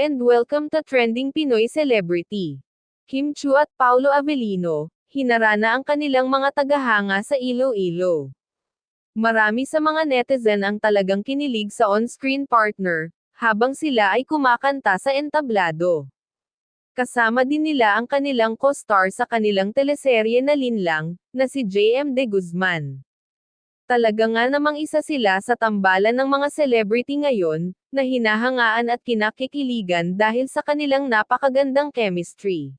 and welcome to Trending Pinoy Celebrity. Kim Chu at Paulo Avellino, hinarana ang kanilang mga tagahanga sa Iloilo. Marami sa mga netizen ang talagang kinilig sa on-screen partner, habang sila ay kumakanta sa entablado. Kasama din nila ang kanilang co-star sa kanilang teleserye na Linlang, na si JM De Guzman. Talaga nga namang isa sila sa tambalan ng mga celebrity ngayon, na hinahangaan at kinakikiligan dahil sa kanilang napakagandang chemistry.